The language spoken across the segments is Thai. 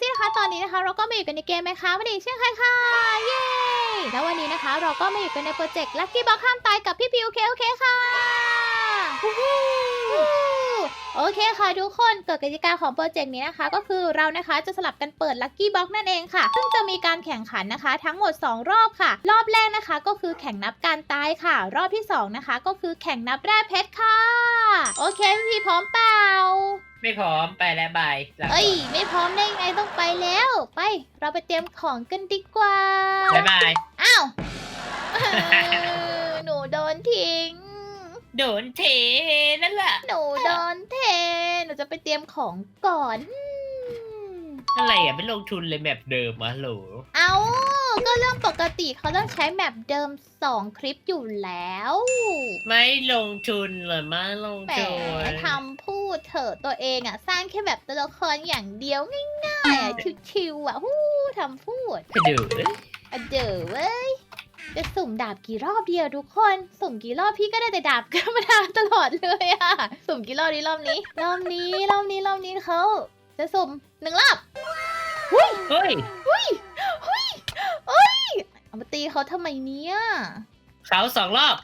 ซี่นะคะตอนนี้นะคะ เราก็มาอยู่กันในเกมไหมคะวันนี้เช่นเคยค่ะเย้แล้ววันนี้นะคะ เราก็มาอยู่กันในโปรเจกต์ Lucky Box ห้ามตายกับพี่พิวเคโอเคค่ะวู้ฮู้โอเคค่ะทุกคนกฎกติกาของโปรเจกต์นี้นะคะ ก็คือเรานะคะจะสลับกันเปิด Lucky Box นั่นเองค่ะ ซึ่งจะมีการแข่งขันนะคะ ทั้งหมด 2 รอบค่ะ รอบแรกนะคะก็คือแข่งนับการตายค่ะ รอบที่ 2 นะคะ ก็คือแข่งนับแร่เพชรค่ะ โอเคพี่พีพร้อมเปล่า ไม่พร้อมไปแล้วบายลาก่นเอ้ย ไม่พร้อมได้ไงต้องไปแล้ว ไป เราไปเตรียมของกันดีกว่าบ๊ายบายอ้าวหนูโดนทิ้ง โดนเทนั่นแหละหนูโดนเท หนูจะไปเตรียมของก่อนอืมอะไรอะไม่ลงทุนเลยแบบเดิมวะโหลเอาก็เรื่องปกติเขาต้องใช้แมปเดิม 2 คลิปอยู่แล้ว ไม่ลงทุนเลยมาลงแหมทุนทำพู ดเถอะตัวเองอะสร้างแค่แบบตัวละครอย่างเดียวง่ายๆอะชิวๆอะฮู้ทำพูดไปดูอะเดอเว้ยจะสุ่มดาบกี่รอบเดียวทุกคน สุ่มกี่รอบพี่ก็ได้แต่ดาบธรรมดาตลอดเลยอะสุ่มกี่รอบดีรอบนี้ รอบนี้รอบนี้รอบนี้เขาจะสุ่มหนึ่งรอบเฮ้ยเอามาตีเขาทำไมเนี่ยเขาสองรอบ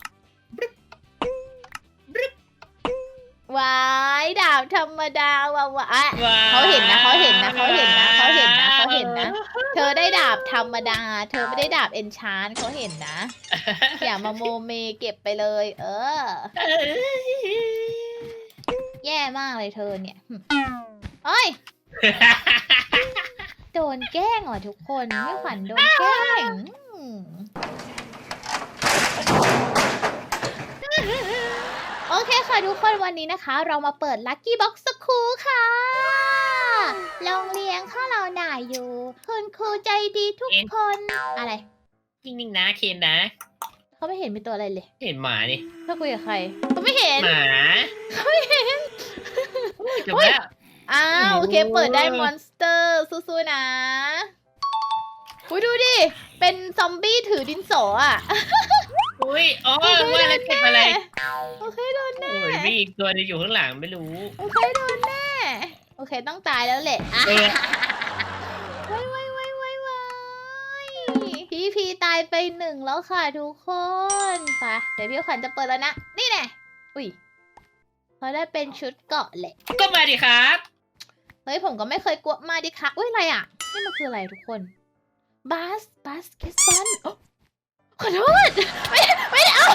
วายดาบธรรมดาวะวะอะว้วเขาเห็นนะเขาเห็นนะเขาเห็นนะเขาเห็นนะเขาเห็นนะ เธอได้ดาบธรรมดา เธอไม่ได้ดาบเอนชานเขาเห็นนะ อย่ามาโมเมเก็บไปเลย เออ แย่มากเลยเธอเนี่ยหึเอ้ย โดนแกล้งเหรอทุกคนไม่ขวัญโดนแกล้งอืม โอเคค่ะทุกคนวันนี้นะคะ เรามาเปิด Lucky Box สคูค่ะโรงเรียนข้าเราหน่ายอยู่ คุณครูใจดีทุกคน อะไร นิ่งๆนะเคนนะ เขาไม่เห็นเป็นตัวอะไรเลย เห็นหมานี่ถ้าคุยกับใครเขาไม่เห็นหมาเขาไม่เห็นจบแล้วอ้าวโอเคโอ้เปิดได้มอนสเตอร์สู้ๆนะอุ้ยดูดิ เป็นซอมบี้ถือดินสออะ อุ้ยอ๋อว่าแล้วเจ็บอะไรโอเคโดนแน่โอ้ยมีอีกตัวหนึงอยู่ข้างหลังไม่รู้ โอเคโดนแน่โอเคต้องตายแล้วแหละอะเออ ไว้ไว้ไว้ไว้ไว้พี่พีตายไปหนึ่งแล้วค่ะทุกคนไปเดี๋ยวพี่ขวัญจะเปิดแล้วนะ นี่แน่อุ้ยเขาได้เป็นชุดเกราะแหละ ก็มาดิครับ เฮ้ยผมก็ไม่เคยกลัวมาดิคะอุ้ยอะไรอะ นี่มันคืออะไรทุกคนบาสบาสเกตบอลโอ๊ะ ขอโทษ ไม่ไม่ได้เอา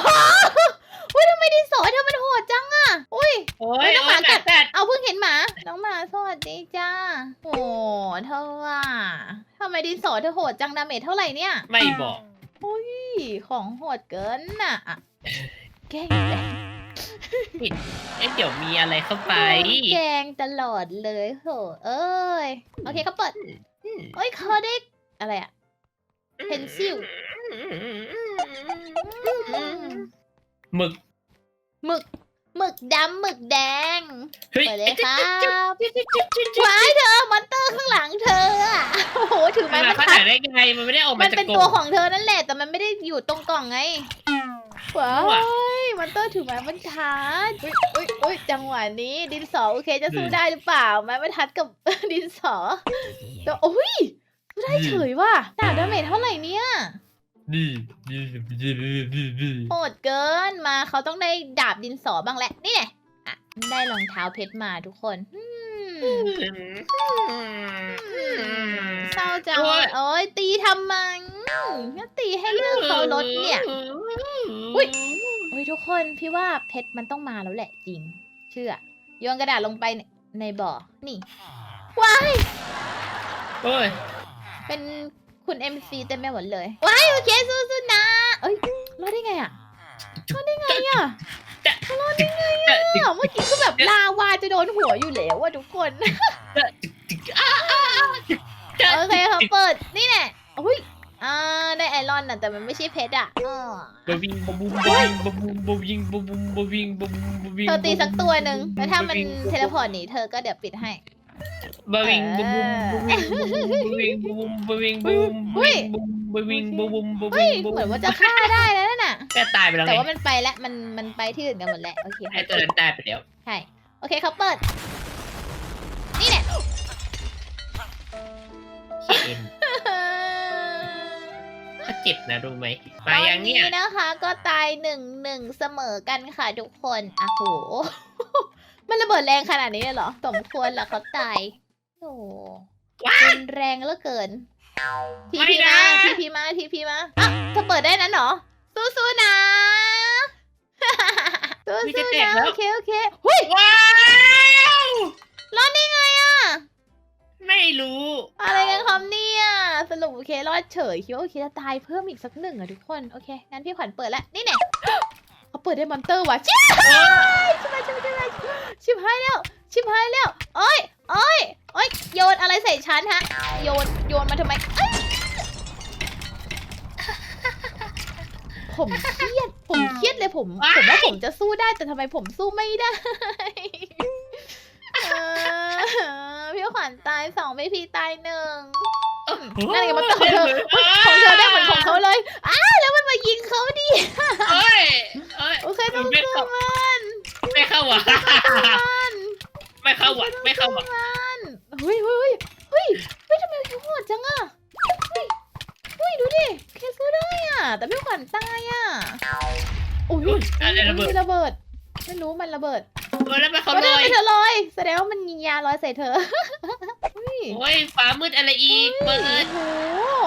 อุ้ยทำไมดินสอเธอมันโหดจังอะอุ้ย โอ้เฮ้ยยน้องหมากัดกัดเอาเพิ่งเห็นหมา น้องหมาสวัสดีจ้า โอ้เธอว่าทำไมดินสอเธอโหดจังดาเมจเท่าไหร่เนี่ย ไม่บอกอุ้ยของโหดเกินน่ะอะแกล้งอีกแล้วเอ๊ะเดี๋ยวมีอะไรเข้าไปแกล้งตลอดเลยโหเอ้ย โอเคเขาเปิดเอ้ยเขาได้อะไรอะ เพนซิล หมึกหมึกหมึกดำหมึกแดงเฮ้ยเปิดเลยครับว้ายเธอมอนเตอร์ข้างหลังเธออะโอ้โหถือไม้มันบรรขทันาดดได้ยังไงมันไม่ได้ออกมามันจากเป็นกล่ตัวอง ของเธอนั่นแหละ แต่มันไม่ได้อยู่ตรงกล่องไงว้ายมอนเตอร์ถือไม้บรรทัดอุ้ยอุ้ยอุ้ยจังหวะนี้ดินสอโอเคจะสู้ได้หรือเปล่า ไม้บรรทัดกับ ดินสอแต่โอ้ยสู้ได้เฉยว่ะดาบดาเมจเท่าไหร่เนี่ย นี่นี่นี่นี่นี่นี่โหดเกินมาเขาต้องได้ดาบดินสอบ้างแหละนี่ไงอะได้รองเท้าเพชรมาทุกคนอืมเศร้าจังเลยโอ้ยตีทำไมงั้นตีให้เรื่องเขาลดเนี่ย อุ๊ย โอ้ยทุกคนพี่ว่าเพชรมันต้องมาแล้วแหละจริง เชื่อโยนกระดาษลงไปในในบ่อนี่ว้ายโอ้ยเป็น คุณ MC เต็มไปหมดเลยว้ายโอเคสู้ๆนะเอ้ยรอดได้ไงอะรอดได้ไงอะรอดได้ไงอะเมื่อกี้ก็แบบลาวาจะโดนหัวอยู่แล้วอะทุกคนโอเคเขาเปิดนี่แหละอุ้ยอ่าได้ไอรอนน่ะแต่มันไม่ใช่เพชรอะอ้อบวิงบบุมบวิงบบุมบวิงบบุมบวิงบบุมบวิงเธอตีสักตัวหนึ่งแล้วถ้ามันเทเลพอร์ตหนีเธอก็เดี๋ยวปิดให้ บวิงบบุมบวิงบบุมบวิงบบุมบวิงบวิงบบุมบเฮ้วิยงบเหบุมือนมว่าจะฆ่าได้แล้วนั่นน่ะแกตายไปแล้วแต่ไงว่ามันไปแล้วมันมันไปที่อื่นกันหมดแล้วโอเคไอตัวนั้นตายไปแล้วใช่โอเคเขาเปิด นี่แหละเขียนเขาเจ็บนะรู้ไหมมาอย่างเนี้ยตอนนี้นะคะก็ตายหนึ่งหนึ่งเสมอกันค่ะทุกคนอะโห มันระเบิดแรงขนาดนี้เลยเหรอ สมควรเหรอเขาตายโอ้ว้ารุนแรงเหลือเกิน ทีไม่พีนะมา ทีพีมา ทีพีมาอะเธอเปิดได้นั้นเหรอ สู้ๆนะสู้มีจะๆแตกนะ แล้ว โอเค โอเคหุยว้าวรอดได้ไงอะ ไม่รู้ อะไรกันครับเนี่ยสรุปโอเครอดเฉยคิดว่าโอเคจะตายเพิ่มอีกสักหนึ่งอะทุกคน โอเค งั้นพี่ขวัญเปิดแล้ว นี่แน่ เขาเปิดได้มอนเตอร์ว่ะชิบหายชิบหายชิบหายชิบหายแล้วชิบหายแล้วโอ้ยโอ้ยโอ้ยโยนอะไรใส่ฉันฮะ โยนโยนมาทำไมเอ้ยผมเครียด ผมเครียดเลยผม ผมว่าผมจะสู้ได้แต่ทำไมผมสู้ไม่ได้เออพี่ขวัญตายสองพี่พีตายหนึ่งนั่นไงมันของเธอเฮ้ยของเธอได้เหมือนของเขาเลยอ้าวแล้วมันมายิงเขาดิเอ้ย เอ้ยโอเคต้องไม่สู้เข้ามันไม่เข้าหวะมันไม่เข้าหวะไม่เข้าหวะมันเฮ้ยเฮ้ยเฮ้ยเฮ้ยทำไมเขาโหดจังอะเฮ้ยเฮ้ยดูดิเคสู้ได้อะแต่พี่ขวัญตายอะโอ้ยอุ๊ยอะไรระเบิดมีระเบิด ไม่รู้มันระเบิดเออแล้วไปเขาก็เลได้ยไปเธอลอยแสดงว่ามันยิงยาลอยใส่เธอเฮ้ยโอ้ยฟ้ามืดอะไรอีกเปิดโอ้โห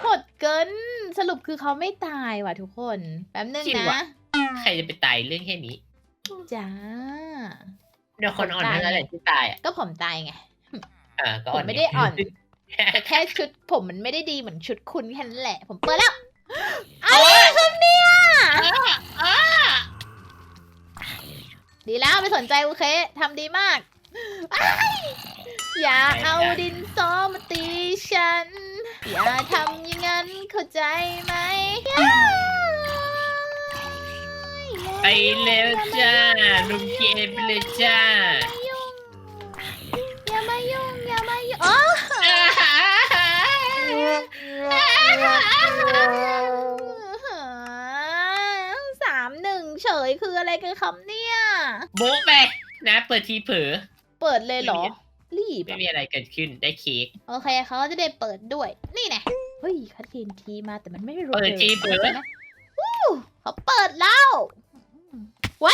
โหดเกินสรุปคือเขาไม่ตายว่ะทุกคน แป๊บนึงนะ ใครจะไปตายเรื่องแค่นี้จ้าเดี๋ยวคนอ่อนเท่านั้นแหละที่ตายอะก็ผมตายไงอ่าก็ผอ่อมนไม่ได้อ่อนแต่แค่ชุดผมมันไม่ได้ดีเหมือนชุดคุณแค่นั้นแหละ ผมเปิดแล้วอะไรครับเนี่ยอ่าดีแล้วไม่สนใจโอเคทำดีมากอ้ายอย่าเอาดินสอมาตีฉัน อย่าทำอย่างนั้นเข้าใจไหม ไปแล้วจ้าลุงเคไปเลยจ้าอย่ามายุ่งอย่ามายุ่งอ๋อสามหนึ่งเฉยคืออะไรกันคำเนี่ย โบ๊ะไปนะ เปิดทีเผลอเปิดเลยเหรอ รีบไม่อะมีอะไรเกิดขึ้นได้เค้กโอเคเขาจะได้เปิดด้วย นี่ไงเฮ้ยคัดเทนทีมาแต่มันไม่ได้รวเปิดทีเผลอใช่ไหมวู้เขาเปิดแล้ว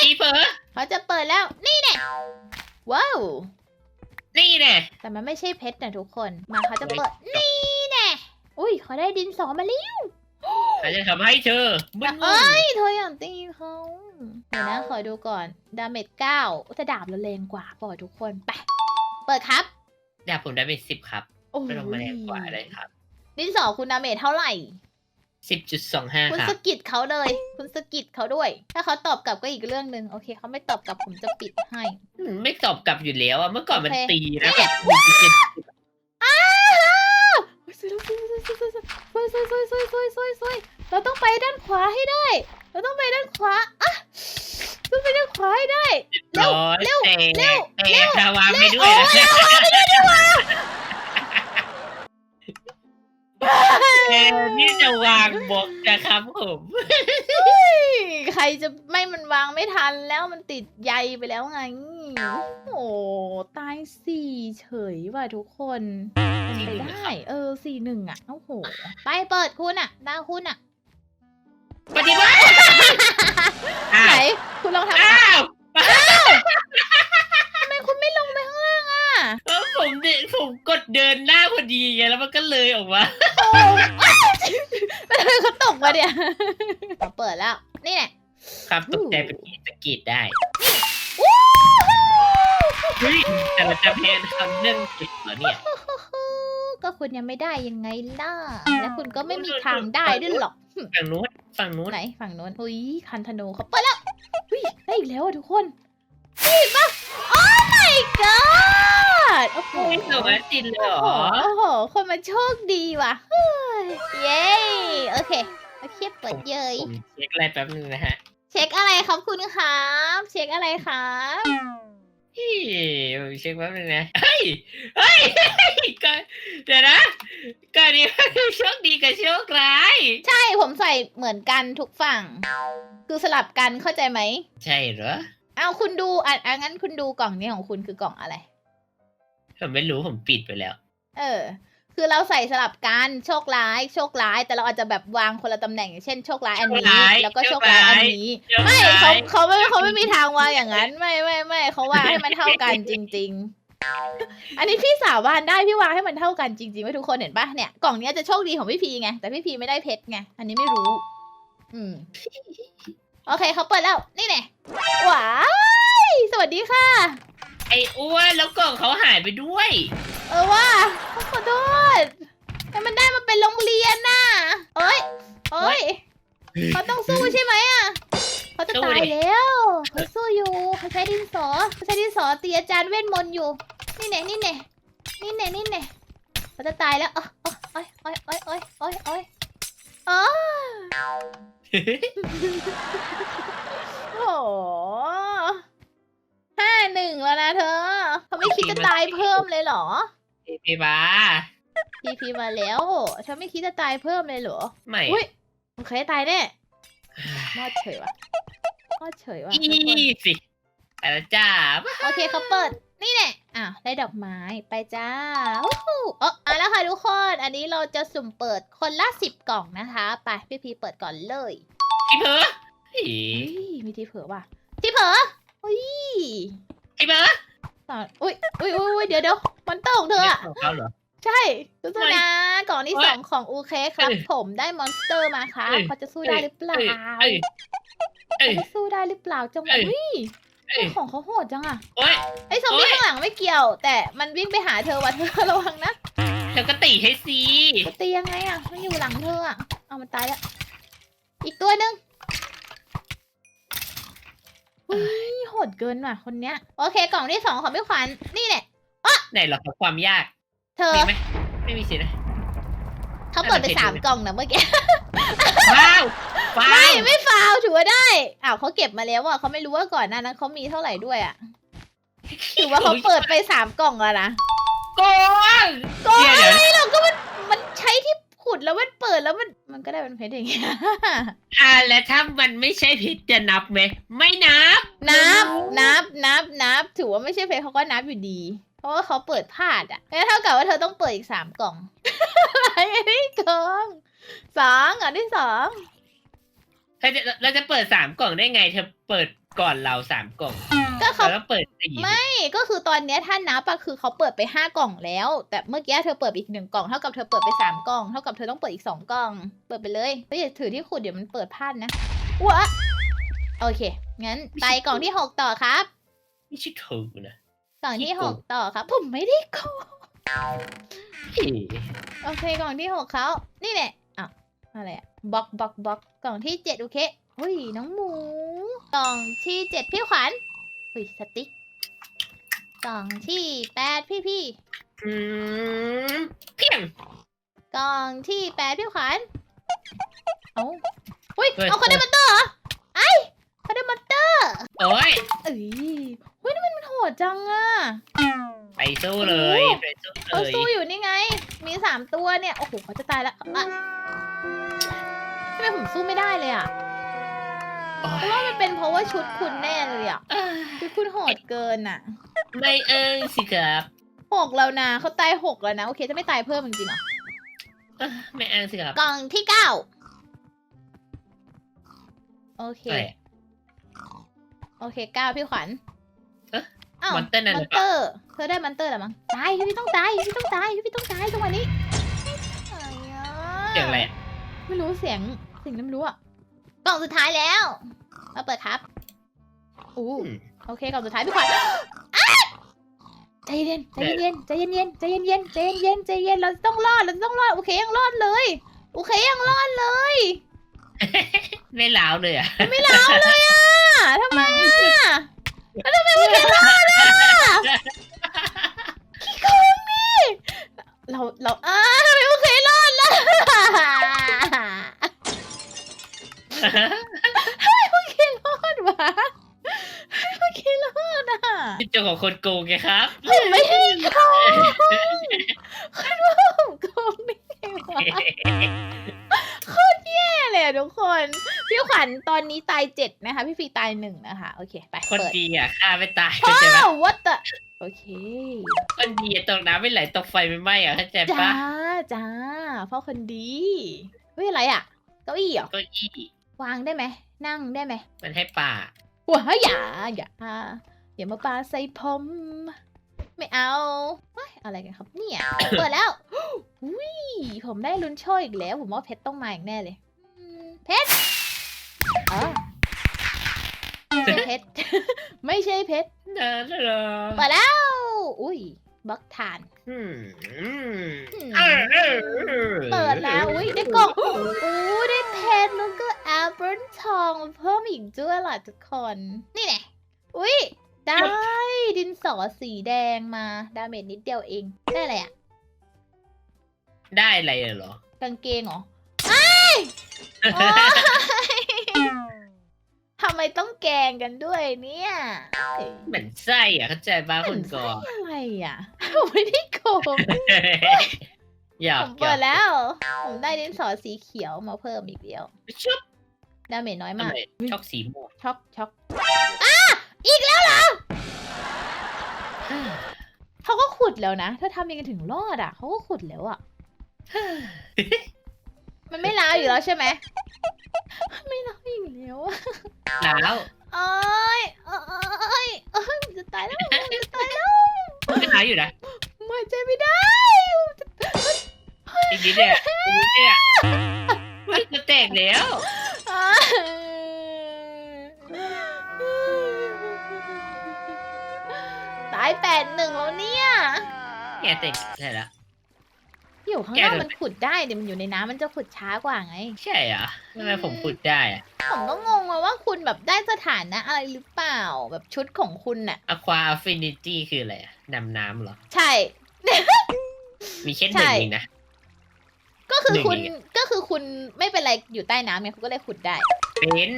ทีเผลอเขาจะเปิดแล้ว นี่ไงว้าว นี่แน่แต่มันไม่ใช่เพชรนะทุกคน มาเขาจะเปิด นี่แน่อุ้ยเขาได้ดินสอมาแล้วเขาจะทำให้เธอมึนงเอ้งยเธออย่างตีเขาเดี๋ยวนะขอดูก่อน ดาเมจเก้าแต่ดาบเราแรงกว่าปล่อยทุกคน ไป เปิดครับ ดาบผมได้เป็นสิบครับโอ้ไม่ต้องมาแรงกว่าเลยครับ ดินสอคุณดาเมจเท่าไหร่ สิบจุดสองห้าคุณครัสบกิดเขาเลย คุณสกิดเขาด้วย ถ้าเขาตอบกลับก็อีกเรื่องหนึ่งโอเคเขาไม่ตอบกลับผมจะปิดให้อืมไม่ตอบกลับอยู่แล้วอะเมื่อก่อนมันโอเค ตีนะแบบหนึ่งจุดเจ็ดอ้าวสวยสวยสวยสวยสวยสวยสวยสวยสวยสวยสวยเราต้องไปด้านขวาให้ได้ เราต้องไปด้านขวาอะต้องไปด้านขวาให้ได้ เร็วร้อยเร็วแต่เร็วแต่เร็ว ระวังไปด้วยโอ้นะ เออนี่จะวางบอกนะครับผมใครจะไม่มันวางไม่ทันแล้วมันติดใยไปแล้วไง โอ้ตายสี่เฉยว่ะทุกคนเป็นไปได้ เออสี่หนึ่งอะโอ้โห ไปเปิดคุณอะดาวคุณอะปฏิบัติอ้าไหนวคุณลองทำอ้าอะว ทำไมคุณไม่ลงไปข้างล่างอะ เออ ผมเดินผมกดเดินหน้าพอดีไงแล้วมันก็เลยออกมาโอ้แล้วทำไมเขาตกมาเนี่ยเราเปิดแล้ว นี่แหละครับตกใจเป็นที่สะกิดได้เฮ้ยแต่เราจะเพลทำเรื่องผิดเหรอเนี่ย ก็คุณยังไม่ได้ยังไงล่ะ และคุณก็ไม่มีทางได้ด้วยหรอก ฝั่งนู้นฝั่งนู้นไหนฝั่งโน้นอุ้ยคันธนูเขาเปิดแล้วอุ้ยได้อีกแล้วอะทุกคนนี่ปะโอ้ my god โอ้โหไม่สวัสดิเลยเหรโอ้อโหโอ้โห คนมันโชคดีว่ะเฮ้ยเย้ โอเคโอเคเปิดเยยผมเช็คอะไรแป๊บนึงนะฮะเช็คอะไรครับคุณครับ เช็คอะไรครับเฮ้ยผมเช็คแป๊บนึงนะ เฮ้ย เฮ้ยก็เดี๋ยวนะก่อนนี้โชคดีกับโชคร้าย ใช่ผมใส่เหมือนกันทุกฝั่ง คือสลับกันเข้าใจไหม ใช่เหรอ เอาคุณดูอะอะงั้นคุณดูกล่องนี้ของคุณคือกล่องอะไร ผมไม่รู้ผมปิดไปแล้ว เออ คือเราใส่สลับกันโชคร้ายโชคร้าย แต่เราอาจจะแบบวางคนละตำแหน่งอย่างเช่นโชคร้ายอันนี้แล้วก็โชคร้ายอันนี้ไม่เขาเขาไม่เขาไม่มีทางวางอย่างนั้น ไม่ไม่ไม่เขาวางให้มันเท่ากันจริง ๆ อันนี้พี่สาววางได้พี่วางให้มันเท่ากันจริงๆไว้ทุกคนเห็นปะเนี่ยกล่องเนี้ยจะโชคดีของพี่พีไงแต่พี่พีไม่ได้เพชรไงอันนี้ไม่รู้ อืม โอเคเขาเปิดแล้วนี่แน่ว้ายสวัสดีค่ะ ไอ้อ้วนแล้วกล่องเขาหายไปด้วย เออว่าขอโทษแต่มันได้มาเป็นโรงเรียนน่ะเอ้ยเอ้ยเขาต้องสู้ใช่ไหมอะเขาจะตายแล้วเขาสู้อยู่เขาใช้ดินสอเขาใช้ดินสอตีอาจารย์เวทมนต์อยู่ นี่แน่นี่แน่นี่แน่นี่แน่เขาจะตายแล้วอ๋ออ๋อโอ้ยโอ้ยโอ้ยโอ้ยโอ้ยโอ้ยอ๋อโอ้โหห้าหนึ่งแล้วนะเธอ เขาไม่คิดจะตายเพิ่มเลยเหรอ พี่บ้าพีพีมาแล้วเธอไม่คิดจะตายเพิ่มเลยเหรอ ไม่อุ้ยโอเคตายแน่มอดเฉยว่ะมอดเฉยว่ะอีทุกคนสิแต่ละจ้าโอเคเขาเปิด นี่แหละ อะได้ดอกไม้ไปจ้าวู้ฮู้เออเอาแล้วค่ะทุกคน อันนี้เราจะสุ่มเปิดคนละสิบกล่องนะคะ ไปพี่พีเปิดก่อนเลยพี่เพ้อเฮ้ยเฮ้ยมีที่เผลอว่ะที่เผลออุ้ยไอ้เพ้ออะอุ้ยอุ้ยอุ้ยอุ้ยเดี๋ยวเดี๋ยวมันเตอร์ของเธออะของเขาเหรอ ใช่สู้ๆนะกล่องที่เฮ้ยสองของอูเคครับ เอ้ยผมได้มอนสเตอร์มาครับเอ้ยเขาจะสู้ได้หรือเปล่าเอ้ยเอ้ยเขาจะสู้ได้หรือเปล่าจังหวะเอ้ยอุ้ย เอ้ยของเขาโหดจังอะโอ้ยไอ้ซอมบี้โอ้ยข้างหลังไม่เกี่ยว แต่มันวิ่งไปหาเธอว่ะเธอระวังนะเธอก็ตีให้สิจะตียังไงอะมันอยู่หลังเธออะเอามันตายแล้วอีกตัวหนึ่งอุ้ยโหดเกินว่ะคนเนี้ย โอเคกล่องที่สองของพี่ขวัญนี่แหละ ไหนหรอครับความยาก เธอ มีไหม ไม่มีสินะ เขาเปิดไปน่าจะสามเผ็ดอยู่กล่องนะเมื่อกี้ ว้าวว้าไม่วไม่ฟาวถือว่าได้ อ้าวเขาเก็บมาแล้วอะเขาไม่รู้ว่าก่อนหน้านั้นเขามีเท่าไหร่ด้วยอะ ถือว่าเขาเปิดไปสามกล่องแล้วนะโกง ก็เดี๋ยวอะไรเดี๋ยวหรอกก็มันมันใช้ที่ขุดแล้วมันเปิดแล้วมันมันก็ได้เป็นเพชรอย่างเงี้ย อ่าแล้วถ้ามันไม่ใช่ผิดจะนับไหม ไม่นับ นับนับนับนับถือว่าไม่ใช่เพชรเขาก็นับอยู่ดีเพ ราะว่าเขาเปิดพลาดอะงั้นเท่ากับว่าเธอต้องเปิดอีกสามกล่องอะไรนี่กล่องสองกล่องที่สองเธอจะเราจะเปิดสามกล่องได้ไง เธอเปิดก่อนเราสามกล่องก็เขาแล้วก็เปิดสี่ไม่ก็คือตอนเนี้ยถ้านับอะคือเขาเปิดไปห้ากล่องแล้ว แต่เมื่อกี้เธอเปิดไปอีกหนึ่งกล่องเท่ากับเธอเปิดไปสามกล่องเท่ากับเธอต้องเปิดอีกสองกล่อง เปิดไปเลยเฮ้ยอย่าถือที่ขุดเดี๋ยวมันเปิดพลาดนะวะโอเคงั้นไปกล่องที่หกต่อครับ ไม่ใช่เธอนะ กล่องที่ขี้หโกกงต่อครับ ผมไม่ได้โกงเฮ้ยโอเคกล่องที่หกเขานี่แหละอะอะไรอะบล็อกบล็อกบล็อกกล่องที่เจ็ดโอเคอุ้ยน้องหมู กล่องที่เจ็ดพี่ขวัญอุ้ยสติ๊กกล่องที่แปดพี่พี่อืมเพียงกล่องที่แปดพี่ขวัญเอาอุ้ยเฮ้ยเอาเขาได้มอเตอร์เหรอไอ้เขาได้มอเตอร์โอ้ยเอ้ยเฮ้ยนี่มันโหดจังอะไปสู้เลยโอ้ไปสู้เลเขายสู้อยู่นี่ไง มีสามตัวเนี่ย โอ้โหเขาจะตายแล้วอะทำไมผมสู้ไม่ได้เลยอะโอ้เพยราะว่ามันเป็นเพราะว่าชุดคุณแน่เลยอะเอ้ยชุดคุณโหดเกินอะไม่เอิงสิครับหกแล้วนะเขาตายหกแล้วนะ โอเค จะไม่ตายเพิ่มจริงๆเหรอเอ้ยไม่เอิงสิครับกล่องที่เก้าโอเคอะไรโอเคเก้าพี่ขวัญเอ๊ะอ้าวมอนเตอร์นั่นมหอรืนอเปเตล่าอร์เธอได้มอนเตอร์เหรอมั้งตายพี่ต้องตายพี่ต้องตายพี่ต้องตายจังหวะนี้อะไรอะเสียงอะไรอะไม่รู้เสียงเสียงน้ำรู้อะกล่องสุดท้ายแล้วมาเปิดครับอู้อืม โอเคกล่องสุดท้ายพี่ขวัญอ๊ะใจเย็นใจเย็นใจเย็นเย็นใจเย็นเย็นใจเย็นเย็นใจเย็นเราต้องรอดเราต้องรอดโอเคยังรอดเลย โอเคยังรอดเลยไม่ล้าวเลยอะ ไม่ล้าวเลยอะทำไมอะแล้วทำไมโอเครอดอะ เราเราอ้าทำไมโอเครอดล่ะโอเครอดวะโอเครอดอะเจ้าของคนโกงไงครับ ผมไม่ได้โกง พี่ขวัญตอนนี้ตายเจ็ดนะคะ พี่ฟีตายหนึ่งนะคะ โอเค ไปคนเปิดดีอะฆ่าไม่ตายเข้าใจปะอ้าว what the โอเค คนดีอะตกน้ำไม่ไหลตกไฟไม่ไหม้อะเข้าใจจ้าปะจ้าพ่อคนดีเฮ้ยอะไรอะ เก้าอี้เหรอ เก็อี้วางได้ไหม นั่งได้ไหมมันให้ป่าว้าอย่าอย่าอย่ามาปาใส่ผม ไม่เอาเฮ้ยอะไรกันครับเนี่ย เปิดแล้วอุ้ยผมได้ลุ้นโชคอีกแล้ว ผมว่าเพชรต้องมาอีกแน่เลยอืมเพชรเออไม่ใช่เพชร ไม่ใช่เพชรเดินเลยเปิดแล้ว อุ้ยบล็อกทานอืมอืมอืมเออเออออเปิดแล้ว อุ้ยได้กล่องอู้ได้เพชรแล้วก็แอปเปิลทองเพิ่มอีกด้วยล่ะทุกคน นี่แน่อุ้ยได้ดินสอสีแดงมา ดาเมจนิดเดียวเอง ได้อะไรอะ ได้อะไรเหรอกางเกงเหรอไอ้ายโอ๊ยทำ ไมต้องแกล้งกันด้วยเนี่ยเอ้ยเหมือนไส้อะเข้าใจปะคุณกออะไรอะผมไม่ได้โกงอยาผกมเปิดแล้ว ผมได้ดินสอสีเขียวมาเพิ่มอีกเดียวชุบดาเมจน้อยทำมากไมชอบสีม่วงช็อกช็อกอะอีกแล้วเหรอเขาก็ขุดแล้วนะเธอทำยังไงถึงรอดอะเขาก็ขุดแล้วอะมันไม่ล้าวอยู่แล้วใช่ไหมไม่ล้าวอีกแล้วอะ หนาวโอ้ยโอ้ยโอ้ยจะตายแล้วจะตายแล้วมันก็หนาวอยู่นะหายใจไม่ได้อีกนิดเนี่ยอีกนิดเนี่ยเฮ้ยจะแตกแล้วตายแปดหนึ่งแล้วเนี่ยแกแตกใช่แล้ว อยู่ข้างแกนอกโดนมันขุดได้เดี๋ยวมันอยู่ในน้ำมันจะขุดช้ากว่าไง ใช่เหรอทำไมผมพูดได้อะผมก็งงว่าว่าคุณแบบได้สถานะอะไรหรือเปล่าแบบชุดของคุณน่ะ Aqua Affinity คืออะไรอะดำน้ำเหรอ ใช่ มีแค่หใช่นึ่งเองนะ ก็คือคุณหนึ่งอีกก็คือคุณไม่เป็นไรอยู่ใต้น้ำไงคุณก็เลยขุดได้ เป็น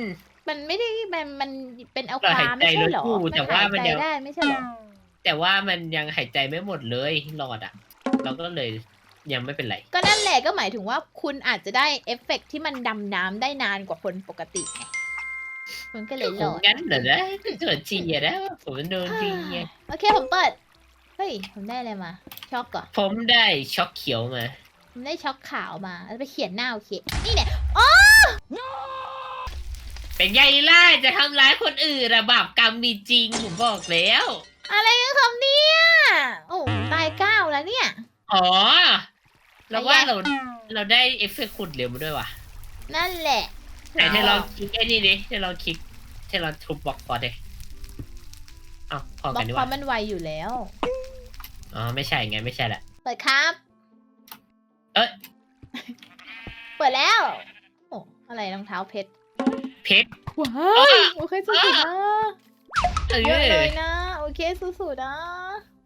มันไม่ได้มันมันเป็นเอาเราคาหายใจไม่ใช่เหรอลดผู้แต่ว่ามันหายใจยังได้ไม่ใช่เหรอแต่ว่ามันยังหายใจไม่หมดเลยหลอดอะ เราก็เลย ยังไม่เป็นไร ก็นั่นแหละก็หมายถึงว่าคุณอาจจะได้เอฟเฟกต์ที่มันดำน้ำได้นานกว่าคนปกติไงคุณก็เลยหลอดงั้นเหรอนะส่วนจีอะนะผมโดนจีไงโอเคผมเปิด เฮ้ย ผมได้อะไรมา ช็อกก่อน ผมได้ช็อกเขียวมา ผมได้ช็อกขาวมาแล้วไปเขียนหน้าโอเค นี่เนี่ยเป็นไงล่ะจะทำร้ายคนอื่นอะบาปกรรมมีจริงผมบอกแล้ว อะไรกันครับเนี่ย โอ้ตายเก้าแล้วเนี่ย อ๋อ เราว่าอะไรเราเราได้เอฟเฟกต์ขุดเหลวมาด้วยว่ะนั่นแหละไหนเธอลองคลิกไอ้นี่ดิเธอลองคลิกเธอลองทุบบล็อกฟอร์ดเลยเอ้าพอบล็กัอนกดีคกวาว่ามมันไวอยู่แล้ว อ๋อไม่ใช่ไงไม่ใช่แหละ เปิดครับ เอ้ย เปิดแล้ว โอ้อะไรรองเท้าเพชร เพชร ว้าอะวโอเคสุดๆนะเอเยอะเลอยนะ โอเคสุดๆนะ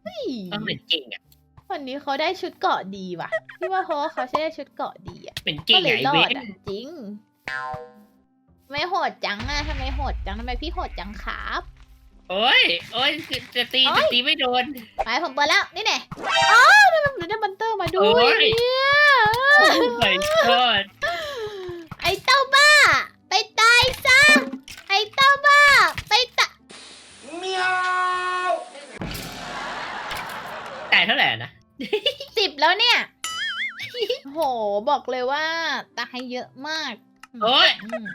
เฮ้ย ต้องเหมือนเก่งอะ วันนี้เขาได้ชุดเกราะดีว่ะพี่ว่าเพราะว่าเขาใช้ได้ชุดเกราะดีอะเหมือนเก่ก็งเลไงยรอเว้ดนอะจริงไม่โหดจังอะทำไมโหดจังทำไมพี่โหดจังครับ โอ้ยโอ้ยจะตีโอ๊จะย ตีไม่โดน ไปผมเปิดแล้วนี่แน่อ๋อได้มันได้บันเตอร์มาด้วโอ๊ยย เนี่ยไปกอดไอ้เต้าบ้า ไปตายซะไอ้เต้าบ้า ไปตะแต่เท่าไหร่นะ สิบแล้วเนี่ย โหบอกเลยว่าตายเยอะมากโอ๊ยอืม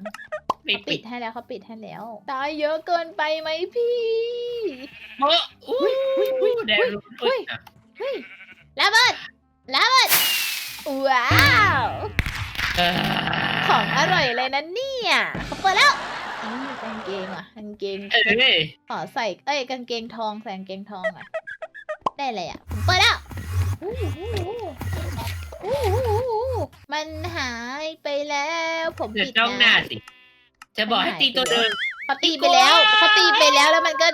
ไม่เขาปิปิดดให้แล้วเขาปิดให้แล้ว ตายเยอะเกินไปไหมพี่ โอ้อู้ได้รู้เฮ้ยอะเฮ้ยระเบิดระเบิดว้าวเอ่อของอร่อยเลยนะเนี่ยเขาเปิดแล้วอืมกางเกงอะกางเกง เอ้ยขอใส่ เอ้ย กางเกงทองใส่กางเกงทองอะได้เลยอะผมเปิดแล้วอู้หูอู้หูอู้หู มันหายไปแล้ว ผมเดี๋ยวปิดจ้องหน้านะสิ จะบอกให้ตีตัวเดิมเขาตีไปแล้วเขาตีไปแล้วแล้วมันก็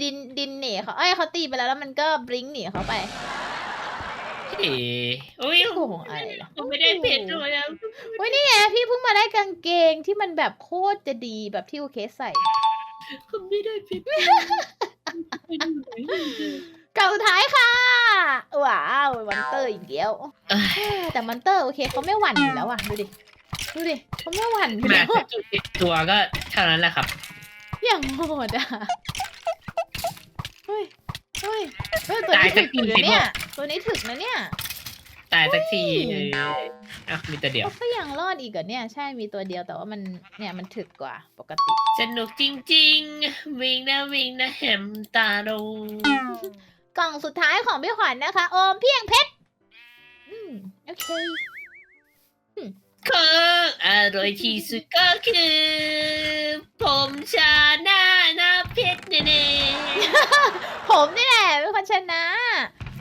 ดินดินหนีเขาเอ้ยเขาตีไปแล้วแล้วมันก็บลิงก์หนีเขาไปเอ้ยโอ้ยโอ้โหอะไรล่ะ ผมไม่ได้เพชรเลยอะเฮ้ยนี่ไงพี่เพิ่งมาได้กางเกงที่มันแบบโคตรจะดีแบบที่โอเคใส่ ผมไม่ได้เพชรเก่าสุดท้ายค่ะ ว้าวมันเตอร์อีกแล้วเอ้ยแต่มันเตอร์โอเคเขาไม่หวั่นอยู่แล้วอะดูดิดูดิเขาไม่หวั่นไปมาแล้วสักกี่สิบตัวก็เท่านั้นแหละครับ อย่างโหดอะเฮ้ยเฮ้ยเฮ้ยตัวนี้ตายสัถึกกทีอยู่นะเนี่ยตัวนี้ถึกนะเนี่ยตายสักทีอุ้ยเอออะมีตัวเดียวเขาก็ยังรอดอีกเหรอเนี่ยใช่มีตัวเดียวแต่ว่ามันเนี่ยมันถึกกว่าปกติ สนุกจริงๆ วิ่งนะวิ่งนะแหมตาโด กล่องสุดท้ายของพี่ขวัญนะคะโอมเพียงเพชรอืมโอเคของอร่อยที่สุดก็คือ ผมชาหน้าหน้าเพชรเน่ผมนี่แหละเป็นคนชนะ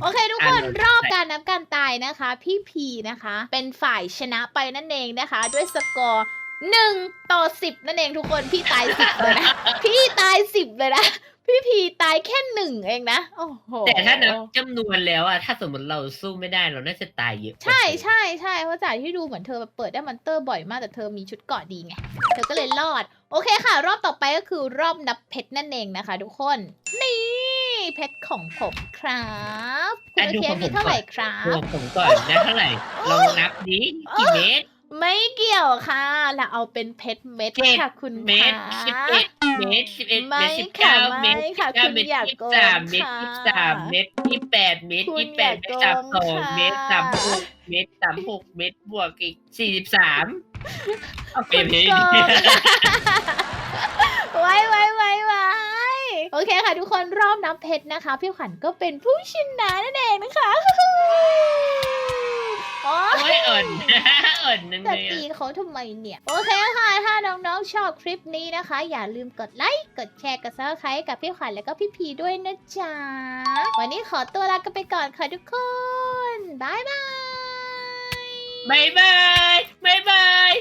โอเคทุกคนอะรอบการนับการตายนะคะ พี่พีนะคะ เป็นฝ่ายชนะไปนั่นเองนะคะ ด้วยสกอร์หนึ่งต่อสิบนั่นเองทุกคนพี่ตายสิบเลยนะ พี่ตายสิบเลยนะ พี่พีตายแค่หนึ่งเองนะโอ้โหๆแต่ถ้านับจำนวนแล้วอะถ้าสมมติเราสู้ไม่ได้เราน่าจะตายเยอะกว่าใช่เธอใช่ใช่เพราะจากที่ดูเหมือนเธอแบบเปิดได้มอนเตอร์บ่อยมากแต่เธอมีชุดเกราะดีไงเธอก็เลยรอด โอเคค่ะ รอบต่อไปก็คือรอบนับเพชรนั่นเองนะคะ ทุกคนนี่เพชรของผมครับคุณโอเคมีเท่าไหร่ครัรวบมผมก่อนได้เท่าไหร่ลองนับดิกี่เมตร ไม่เกี่ยวค่ะเราเอาเป็นเพชรเม็ดเจ็ดค่ะคุณเมตรสิบคะเอ็ดเมตรสิบเอ็ดเมไม่ตรสิบค่ะเก้าเมไม่ตรค่ะเก้าคุณเมตรอย่ายี่โกสิบงสามเมตรค่ะยี่สิบสามเมตรยี่สิบแปดเมตรคุณยี่สิบแปดเมตรอย่าสามสองโกงเมตรค่ะสามหกเมตรสามหกเมตรบวกอีกสี่สิบสามโอเคคุณพี่โกงไว้ไว้ไว้ไว้โอเคค่ะ ทุกคนรอบนับเพชรนะคะ พี่ขวัญก็เป็นผู้ชนะนั่นเองนะคะ โอ้โอ้ยอ่อนอ่อนนั่นจะเลยตีเขาทำไมเนี่ย โอเคค่ะ ถ้าน้องๆชอบคลิปนี้นะคะ อย่าลืมกดไลค์ กดแชร์ กดซับสไครต์กับพี่ขวัญและก็พี่พีด้วยนะจ๊ะ วันนี้ขอตัวลากันไปก่อนค่ะทุกคน บ๊ายบาย บายบายบายบาย